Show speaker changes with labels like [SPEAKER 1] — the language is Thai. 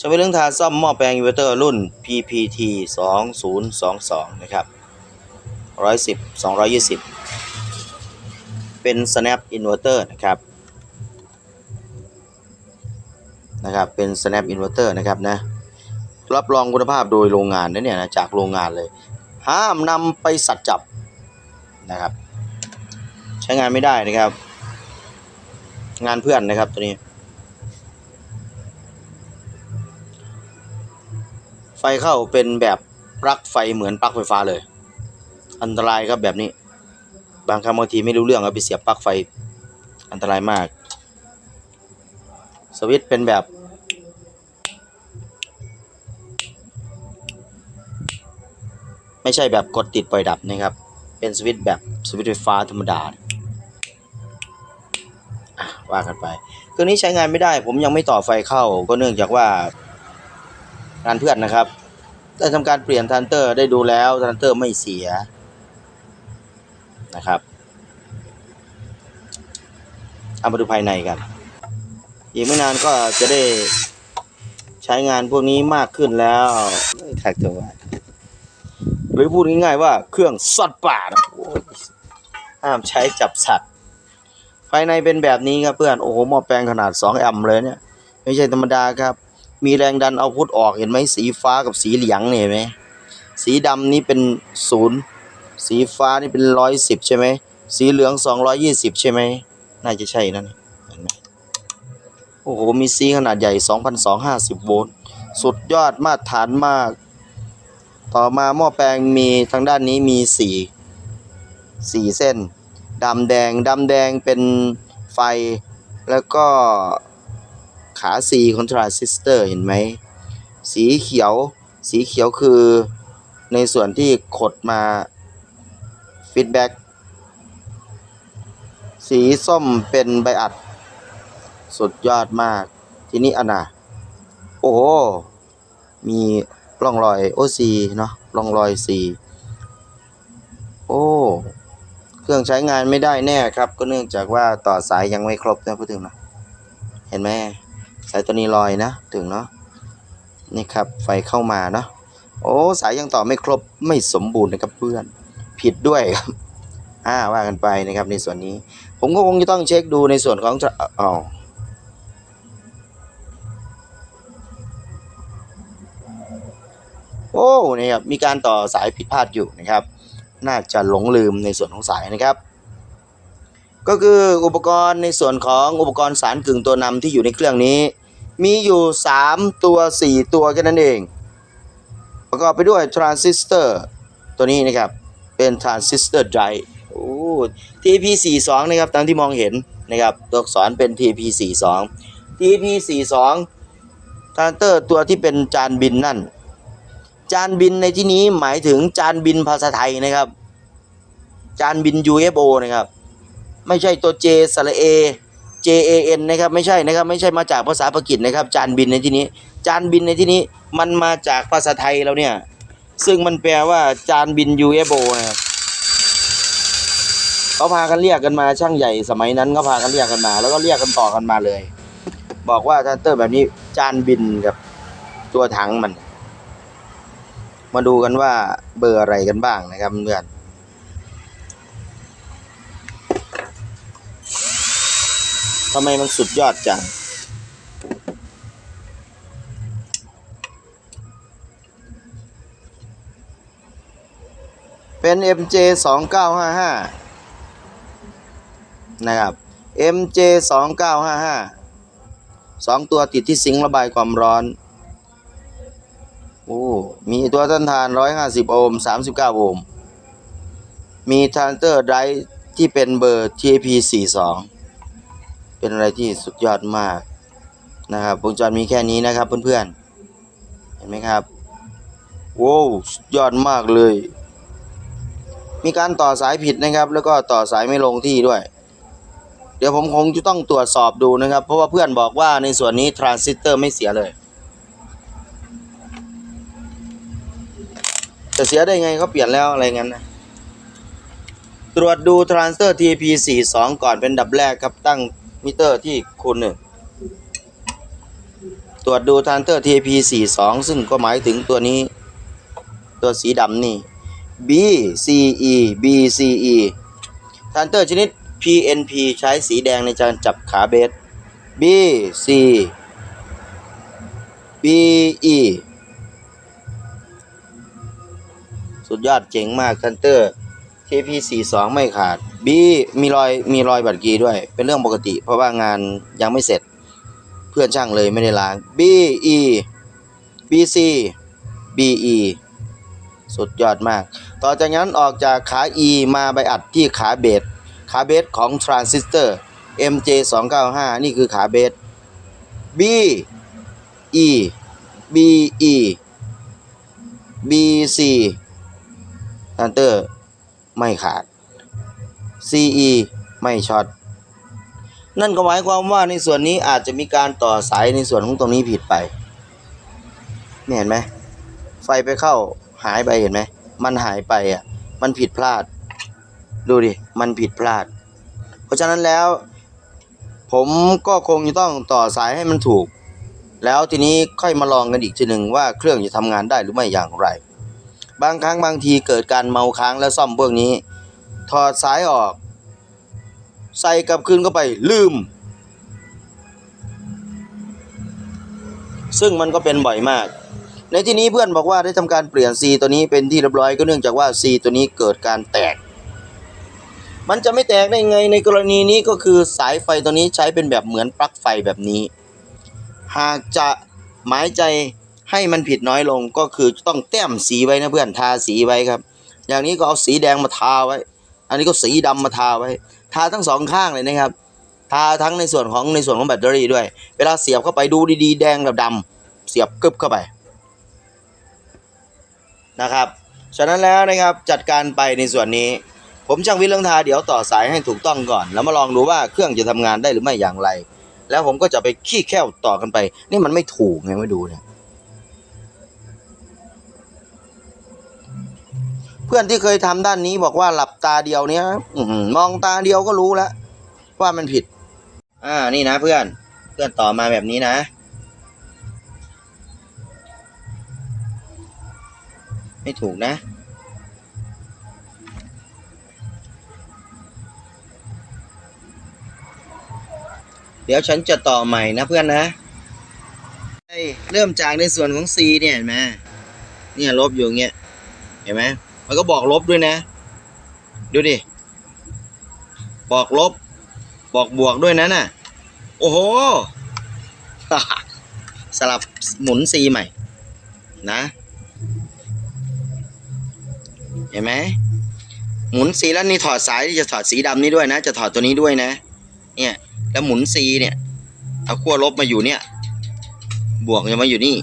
[SPEAKER 1] สวิเรื่องทาซ่อมหม้อแปลงอินเวอร์เตอร์รุ่น PPT 2022 นะครับ 110 220 เป็น snap inverter นะครับ นะครับ เป็น snap inverter นะครับนะ รับรองคุณภาพโดยโรงงานนะเนี่ยนะจากโรงงานเลย ห้ามนำไปสัดจับนะครับ ใช้งานไม่ได้นะครับ งานเพื่อนนะครับตัวนี้ ไฟเข้าเป็นแบบปลั๊กไฟเหมือนปลั๊กไฟฟ้าเลย อันตรายครับแบบนี้ บางครั้งบางทีไม่รู้เรื่องเอาไปเสียบปลั๊กไฟอันตรายมาก สวิตช์เป็นแบบ ไม่ใช่แบบกดติดปล่อยดับนะครับ เป็นสวิตช์แบบสวิตช์ไฟฟ้าธรรมดาว่ากันไปเครื่องนี้ใช้งานไม่ได้ ผมยังไม่ต่อไฟเข้าก็เนื่องจากว่า งานเพื่อนนะครับ ได้ทำการเปลี่ยนทันเตอร์ได้ดูแล้วทันเตอร์ไม่เสียนะครับเอามาดูภายในกัน อีกไม่นานก็จะได้ใช้งานพวกนี้มากขึ้นแล้วแท็กตัวว่าหรือพูดง่ายๆว่าเครื่องสัตว์ป่านะโอ้ยห้ามใช้จับสัตว์ ภายในเป็นแบบนี้ครับเพื่อน โอ้โหหม้อแปลงขนาด 2 แอมป์เลยเนี่ย ไม่ใช่ธรรมดาครับ มีแรงดันเอาพุทออกเห็นไหมสีฟ้ากับสีเหลืองเนี่ยเห็นไหมสีดำนี่เป็นศูนย์สีฟ้านี่เป็นร้อยสิบใช่ไหมสีเหลืองสองร้อยยี่สิบใช่ไหมน่าจะใช่นั่นเห็นไหมโอ้โหมีซีขนาดใหญ่สองพันสองห้าสิบโวลต์สุดยอดมาตรฐานมาก ต่อมาหม้อแปลงมีทางด้านนี้มีสี่สี่เส้นดำแดงดำแดงเป็นไฟแล้วก็ ขา C ของทรานซิสเตอร์เห็นไหม สีเขียว สีเขียวคือในส่วนที่ขดมาฟีดแบ็กสีส้มเป็นใบอัด สุดยอดมาก ทีนี้อันน่ะ โอ้โห มีร่องรอยโอซีเนาะร่องรอยสีโอ้เครื่องใช้งานไม่ได้แน่ครับ ก็เนื่องจากว่าต่อสายยังไม่ครบนะพูดถึงนะ เห็นไหม สายตัวนี้ลอยนะ ถึงเนาะนี่ครับไฟเข้ามาเนาะโอ้สายยังต่อไม่ครบไม่สมบูรณ์นะครับเพื่อนผิดด้วยครับอ่าว่ากันไปนะครับในส่วนนี้ ผมก็คงจะต้องเช็คดูในส่วนของจะอ๋อโอ้นี่ครับมีการต่อสายผิดพลาดอยู่นะครับ น่าจะหลงลืมในส่วนของสายนะครับ ก็คืออุปกรณ์ในส่วนของอุปกรณ์สารกึ่งตัวนำที่อยู่ในเครื่องนี้ มีอยู่ 3 ตัว 4 ตัวแค่นั้นเอง ประกอบไปด้วยทรานซิสเตอร์ตัวนี้นะครับเป็นทรานซิสเตอร์ไดร์โอ้ TP42 นะครับตามที่มองเห็นนะครับตัวอักษรเป็น TP42 TP42 ทรานเตอร์ตัวที่เป็นจานบินนั่น จานบินในที่นี้หมายถึงจานบินภาษาไทยนะครับ จานบิน UFO นะครับ ไม่ใช่ตัว J สระ A J A N นะครับไม่ใช่นะครับไม่ใช่มาจากภาษาปากีสนะครับจานบินในที่นี้ จานบินในที่นี้มันมาจากภาษาไทยแล้วเนี่ย ซึ่งมันแปลว่าจานบิน UFO นะครับเขาพากันเรียกกันมาช่างใหญ่สมัยนั้นก็พากันเรียกกันมา แล้วก็เรียกกันต่อกันมาเลย บอกว่าทันเตอร์แบบนี้จานบินกับตัวถังมัน มาดูกันว่าเบอร์อะไรกันบ้างนะครับเพื่อนำไมมันสุดยอดจัง เป็น MJ 2 9 5 5 นะครับ MJ 2 9 5 5 สองตัวติดที่ซิงค์ระบายความร้อน โอ้ มีตัวต้านทาน 150 โอห์ม 39 โอห์ม มีทรานเตอร์ไดร์ที่เป็นเบอร์ TP42 เป็นอะไรที่สุดยอดมากนะครับวงจรมีแค่นี้นะครับเพื่อนๆเห็นไหมครับโว้วสุดยอดมากเลย มีการต่อสายผิดนะครับ แล้วก็ต่อสายไม่ลงที่ด้วย เดี๋ยวผมคงจะต้องตรวจสอบดูนะครับ เพราะว่าเพื่อนบอกว่าในส่วนนี้ทรานซิสเตอร์ไม่เสียเลยจะเสียได้ไงเขาเปลี่ยนแล้วอะไรงั้นนะตรวจดูทรานสเตอร์ TP42 ก่อนเป็นดับแรกครับตั้ง มิเตอร์ที่คูณหนึ่งตรวจดูทานเตอร์ TP42 ซึ่งก็หมายถึงตัวนี้ ตัวสีดำนี่ BCE BCE ทานเตอร์ชนิด PNP ใช้สีแดงในการจับขาเบส BC BE สุดยอดเจ๋งมากทันเตอร์ TP42 ไม่ขาด B มีรอยมีรอยบัตรกีด้วย เป็นเรื่องปกติ เพราะว่างานยังไม่เสร็จ เพื่อนช่างเลยไม่ได้ล้าง BE BC BE สุดยอดมาก ต่อจากนั้นออกจากขา E มาไปอัดที่ขาเบสขาเบสของทรานซิสเตอร์ MJ295 นี่คือขาเบส B E B E B C ทันเตอร์ ไม่ขาด C E ไม่ช็อต นั่นก็หมายความว่าในส่วนนี้อาจจะมีการต่อสายในส่วนของตรงนี้ผิดไปเนี่เห็นไหมไฟไปเข้าหายไปเห็นไหม มันหายไปอะ มันผิดพลาด ดูดิ มันผิดพลาด เพราะฉะนั้นแล้ว ผมก็คงจะต้องต่อสายให้มันถูก แล้วทีนี้ค่อยมาลองกันอีกทีหนึ่งว่าเครื่องจะทำงานได้หรือไม่อย่างไร บางครั้งบางทีเกิดการเมาค้างและซ่อมพวกนี้ ถอดสายออก ใส่กลับคืนเข้าไปลืม ซึ่งมันก็เป็นบ่อยมาก ในที่นี้เพื่อนบอกว่าได้ทำการเปลี่ยน C ตัวนี้เป็นที่เรียบร้อยก็เนื่องจากว่า C ตัวนี้เกิดการแตก มันจะไม่แตกได้ไงในกรณีนี้ก็คือสายไฟตัวนี้ใช้เป็นแบบเหมือนปลั๊กไฟแบบนี้ หากจะหมายใจ ให้มันผิดน้อยลงก็คือต้องแต้มสีไว้นะเพื่อนทาสีไว้ครับ อย่างนี้ก็เอาสีแดงมาทาไว้ อันนี้ก็สีดำมาทาไว้ ทาทั้งสองข้างเลยนะครับ ทาทั้งในส่วนของในส่วนของแบตเตอรี่ด้วย เวลาเสียบเข้าไปดูดีๆ แดงกับดำเสียบกึบเข้าไปนะครับฉะนั้นแล้วนะครับจัดการไปในส่วนนี้ ผมช่างวิทย์เรื่องทาเดี๋ยวต่อสายให้ถูกต้องก่อน แล้วมาลองดูว่าเครื่องจะทำงานได้หรือไม่อย่างไร แล้วผมก็จะไปขี้แค่วต่อกันไป นี่มันไม่ถูกไงไม่ดูเนี่ย เพื่อนที่เคยทำด้านนี้บอกว่าหลับตาเดียวเนี้ยมองตาเดียวก็รู้แล้วว่ามันผิด อ่านี่นะเพื่อนเพื่อนต่อมาแบบนี้นะ ไม่ถูกนะเดี๋ยวฉันจะต่อใหม่นะเพื่อนนะเริ่มจากในส่วนของ C เนี่ยเห็นไหมเนี่ยลบอยู่เงี้ย เห็นไหม มันก็บอกลบด้วยนะ ดูดิ บอกลบ บอกบวกด้วยนะน่ะ โอ้โห สลับหมุน C ใหม่ นะ เห็นไหมหมุน C แล้วนี่ถอดสายที่จะถอดสีดำนี้ด้วยนะ จะถอดตัวนี้ด้วยนะ เนี่ย แล้วหมุน C เนี่ย เอาขั้วลบมาอยู่เนี่ย บวกจะมาอยู่นี่